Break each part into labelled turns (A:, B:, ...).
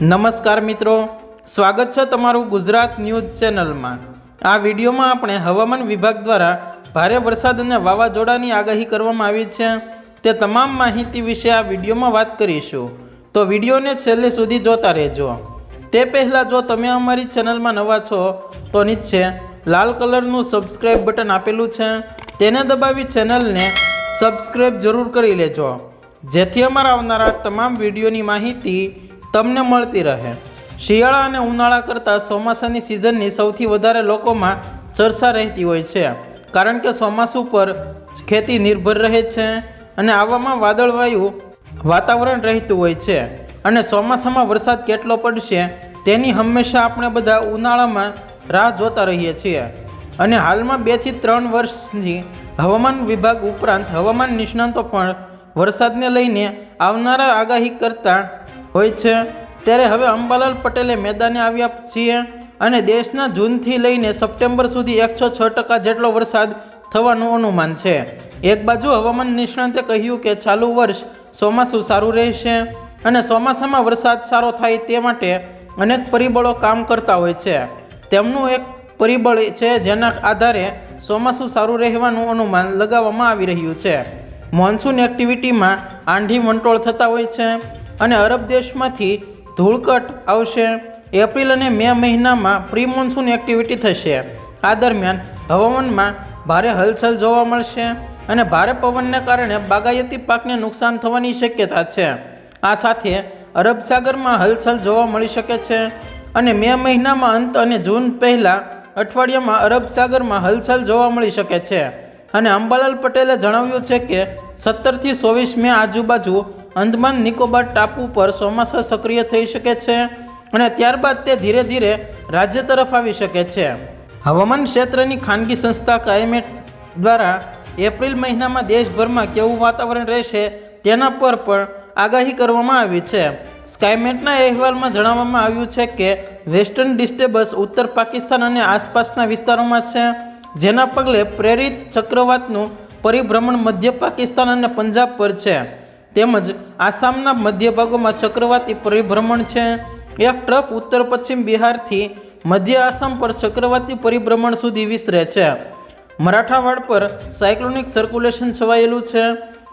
A: નમસ્કાર મિત્રો, સ્વાગત છે તમારું ગુજરાત ન્યૂઝ ચેનલમાં. આ વિડીયોમાં આપણે હવામાન વિભાગ દ્વારા ભારે વરસાદ અને વાવાઝોડાની આગાહી કરવામાં આવી છે. તે તમામ માહિતી વિશે આ વિડીયોમાં વાત કરીશું. તો વિડીયોને છેલ્લે સુધી જોતા રહેજો. તે પહેલાં જો તમે અમારી ચેનલમાં નવા છો, તો નીચે લાલ કલરનું સબસ્ક્રાઈબ બટન આપેલું છે. તેને દબાવી ચેનલને સબસ્ક્રાઈબ જરૂર કરી લેજો. જેથી અમારા આવનારા તમામ વિડીયોની માહિતી તમને મળતી રહે. શિયાળા અને ઉનાળા કરતાં ચોમાસાની સિઝનની સૌથી વધારે લોકોમાં ચર્ચા રહેતી હોય છે. કારણ કે ચોમાસું પર ખેતી નિર્ભર રહે છે અને આવામાં વાદળવાયુ વાતાવરણ રહેતું હોય છે. અને ચોમાસામાં વરસાદ કેટલો પડશે તેની હંમેશા આપણે બધા ઉનાળામાં રાહ જોતા રહીએ છીએ. અને હાલમાં બેથી ત્રણ વર્ષની હવામાન વિભાગ ઉપરાંત હવામાન નિષ્ણાતો પણ વરસાદને લઈને આવનારા આગાહી કરતા હોય છે. ત્યારે હવે અંબાલાલ પટેલે મેદાને આવ્યા છીએ અને દેશના જૂનથી લઈને સપ્ટેમ્બર સુધી એકસો છ ટકા જેટલો વરસાદ થવાનું અનુમાન છે. એક બાજુ હવામાન નિષ્ણાતે કહ્યું કે ચાલુ વર્ષ ચોમાસું સારું રહેશે અને ચોમાસામાં વરસાદ સારો થાય તે માટે અનેક પરિબળો કામ કરતા હોય છે. તેમનું એક પરિબળ છે જેના આધારે ચોમાસું સારું રહેવાનું અનુમાન લગાવવામાં આવી રહ્યું છે. મોન્સૂન એક્ટિવિટીમાં આંધી વંટોળ થતા હોય છે. અને અરબ દેશમાંથી ધૂળકટ આવશે. એપ્રિલ અને મે મહિનામાં પ્રી મોન્સૂન એક્ટિવિટી થશે. આ દરમિયાન હવામાનમાં ભારે હલચલ જોવા મળશે અને ભારે પવનને કારણે બાગાયતી પાકને નુકસાન થવાની શક્યતા છે. આ સાથે અરબ સાગરમાં હલચલ જોવા મળી શકે છે અને મે મહિનામાં અંત અને જૂન પહેલાં અઠવાડિયામાં અરબ સાગરમાં હલચલ જોવા મળી શકે છે. અને અંબાલાલ પટેલે જણાવ્યું છે કે સત્તરથી ચોવીસ મે આજુબાજુ અંદમાન નિકોબાર ટાપુ પર ચોમાસા સક્રિય થઈ શકે છે અને ત્યારબાદ તે ધીરે ધીરે રાજ્ય તરફ આવી શકે છે. હવામાન ક્ષેત્રની ખાનગી સંસ્થા ક્લાઇમેટ દ્વારા એપ્રિલ મહિનામાં દેશભરમાં કેવું વાતાવરણ રહેશે તેના પર પણ આગાહી કરવામાં આવી છે. સ્કાયમેટના અહેવાલમાં જણાવવામાં આવ્યું છે કે વેસ્ટર્ન ડિસ્ટર્બન્સ ઉત્તર પાકિસ્તાન અને આસપાસના વિસ્તારોમાં છે, જેના પગલે પ્રેરિત ચક્રવાતનું પરિભ્રમણ મધ્ય પાકિસ્તાન અને પંજાબ પર છે. તેમજ આસામના મધ્ય ભાગોમાં ચક્રવાતી પરિભ્રમણ છે. એક ટ્રફ ઉત્તર પશ્ચિમ બિહારથી મધ્ય આસામ પર ચક્રવાતી પરિભ્રમણ સુધી વિસ્તરે છે. મરાઠાવાડ પર સાયક્લોનિક સર્ક્યુલેશન છવાયેલું છે.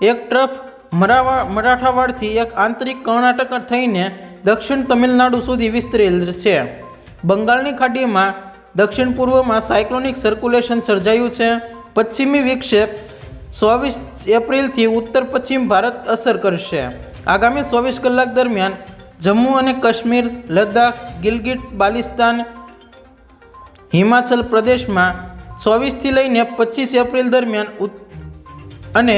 A: એક ટ્રફ મરાવા, મરાઠાવાડથી એક આંતરિક કર્ણાટક થઈને દક્ષિણ તમિલનાડુ સુધી વિસ્તરેલ છે. બંગાળની ખાડીમાં દક્ષિણ પૂર્વમાં સાયક્લોનિક સર્ક્યુલેશન સર્જાયું છે. પશ્ચિમી વિક્ષેપ ચોવીસ એપ્રિલથી ઉત્તર પશ્ચિમ ભારત અસર કરશે. આગામી ચોવીસ કલાક દરમિયાન જમ્મુ અને કાશ્મીર, લદ્દાખ, ગિલગિટ, બાલિસ્તાન, હિમાચલ પ્રદેશમાં ચોવીસથી લઈને પચીસ એપ્રિલ દરમિયાન અને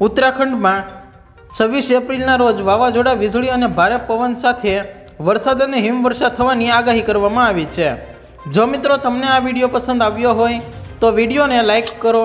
A: ઉત્તરાખંડમાં છવ્વીસ એપ્રિલના રોજ વાવાઝોડા, વીજળી અને ભારે પવન સાથે વરસાદ અને હિમવર્ષા થવાની આગાહી કરવામાં આવી છે. જો મિત્રો તમને આ વીડિયો પસંદ આવ્યો હોય તો વિડીયોને લાઇક કરો